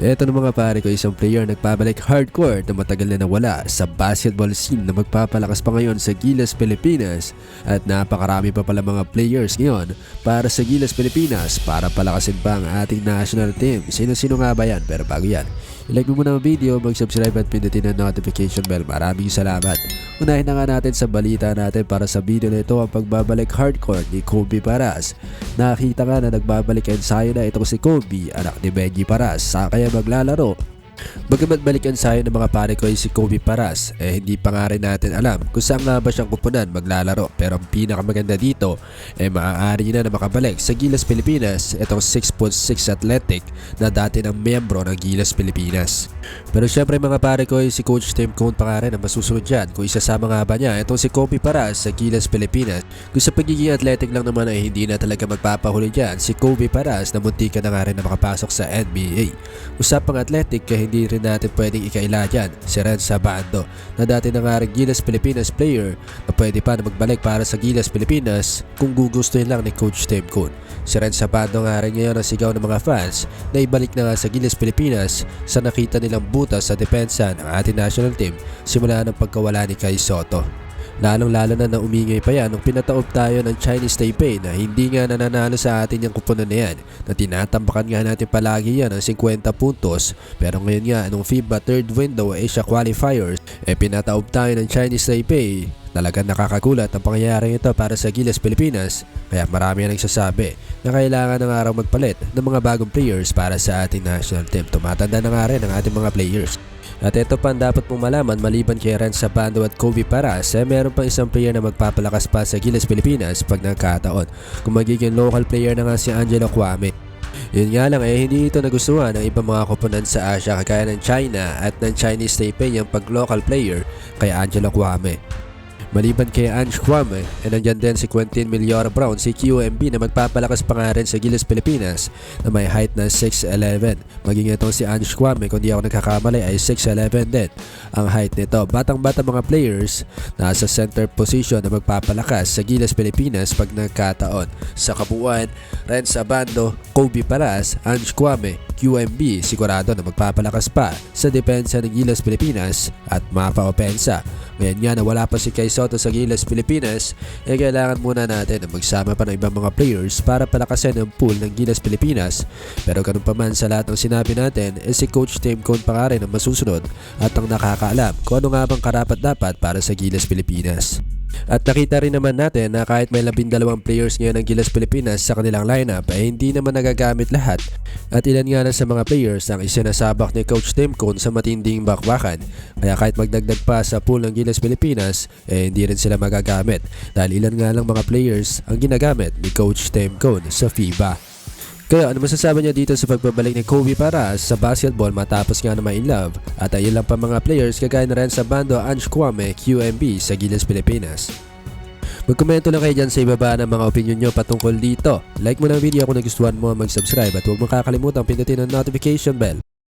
Eto na mga pare ko isang player nagpabalik hardcore na matagal na nawala sa basketball scene na magpapalakas pa ngayon sa Gilas Pilipinas at napakarami pa pala mga players ngayon para sa Gilas Pilipinas para palakasin pa ang ating national team. Sino-sino nga ba yan? Pero bago yan, ilike mo muna ang video, mag-subscribe at pindutin ang notification bell. Maraming salamat. Unahin na nga natin sa balita natin para sa video na ito ang pagbabalik hardcore ni Kobe Paras. Nakita nga na nagbabalik ensayo na itong si Kobe, anak ni Benji Paras, sa kaya maglalaro. Bagamat balik ensayo ng mga pare ko si Kobe Paras, eh hindi pa nga rin natin alam kung saan nga ba siyang kupunan maglalaro. Pero ang pinakamaganda dito, eh maaari na na makabalik sa Gilas Pilipinas itong 6'6 athletic na dati ng miyembro ng Gilas Pilipinas. Pero syempre mga pare ko si Coach Tim Cone pa nga rin ang masusunod dyan kung isasama nga ba niya itong si Kobe Paras sa Gilas Pilipinas. Kung sa pagiging athletic lang naman ay hindi na talaga magpapahuli dyan si Kobe Paras na muntika na nga rin na makapasok sa NBA. Usapang athletic kaya hindi rin natin pwedeng ikaila dyan si Ren Sabando na dati na nga rin Gilas Pilipinas player na pwede pa na magbalik para sa Gilas Pilipinas kung gugustuhin lang ni Coach Tim Cone. Si Ren Sabando nga rin ngayon ang sigaw ng mga fans na ibalik na nga sa Gilas Pilipinas sa nakita nilang butas sa depensa ng ating national team simula ng pagkawala ni Kai Soto. Lalong lalo na na umingay pa yan nung pinataob tayo ng Chinese Taipei na hindi nga nananalo sa atin yung kupunan na yan na tinatambakan nga natin palagi yan ng 50 puntos pero ngayon nga nung FIBA third window Asia qualifiers eh pinataob tayo ng Chinese Taipei Talagang nakakagulat ang pangyayari ito para sa Gilas Pilipinas kaya marami ang nagsasabi na kailangan ng araw magpalit ng mga bagong players para sa ating national team. Tumatanda na nga rin ang ating mga players. At ito pa ang dapat mong malaman maliban kay Ren Sabando at Kobe Paras eh meron pang isang player na magpapalakas pa sa Gilas Pilipinas pag nagkataon kung magiging local player na nga si Angelo Kwame. Yun nga lang eh hindi ito nagustuhan ng ibang mga koponan sa Asia kagaya ng China at ng Chinese Taipei yung pag local player kay Angelo Kwame. Maliban kay Ange Kwame, eh nandyan din si Quentin Miliora Brown, si QMB na magpapalakas pa nga rin sa Gilas Pilipinas na may height na 6'11. Maging itong si Ange Kwame, kung di ako nagkakamali ay 6'11 din ang height nito. Batang-bata mga players nasa center position na magpapalakas sa Gilas Pilipinas pag nagkataon. Sa kabuuan, Ren Sabando, Kobe Paras, Ange Kwame, QMB sigurado na magpapalakas pa sa depensa ng Gilas Pilipinas at mapa-opensa. Ngayon nga na wala pa si Kai Soto sa Gilas Pilipinas, eh kailangan muna natin na magsama pa ng ibang mga players para palakasin ang pool ng Gilas Pilipinas. Pero ganun pa man sa lahat ng sinabi natin, eh si Coach Tim Cone pa nga rin ang masusunod at ang nakakaalam kung ano nga bang karapat dapat para sa Gilas Pilipinas. At nakita rin naman natin na kahit may labindalawang players ngayon ng Gilas Pilipinas sa kanilang lineup ay hindi naman nagagamit lahat. At ilan nga na sa mga players ang isinasabak ni Coach Tim Cone sa matinding bakbakan. Kaya kahit magdagdag pa sa pool ng Gilas Pilipinas eh hindi rin sila magagamit. Dahil ilan nga lang mga players ang ginagamit ni Coach Tim Cone sa FIBA. Kaya ano masasabi niya dito sa pagbabalik ni Kobe para sa basketball matapos nga na in love at ayun lang pa mga players kagaya na rin sa bando Ange Kwame QMB sa Gilas Pilipinas. Magkomento lang kayo dyan sa ibaba ng mga opinion nyo patungkol dito. Like mo ang video kung nagustuhan mo mag-subscribe at huwag mo kakalimutan pindutin ang notification bell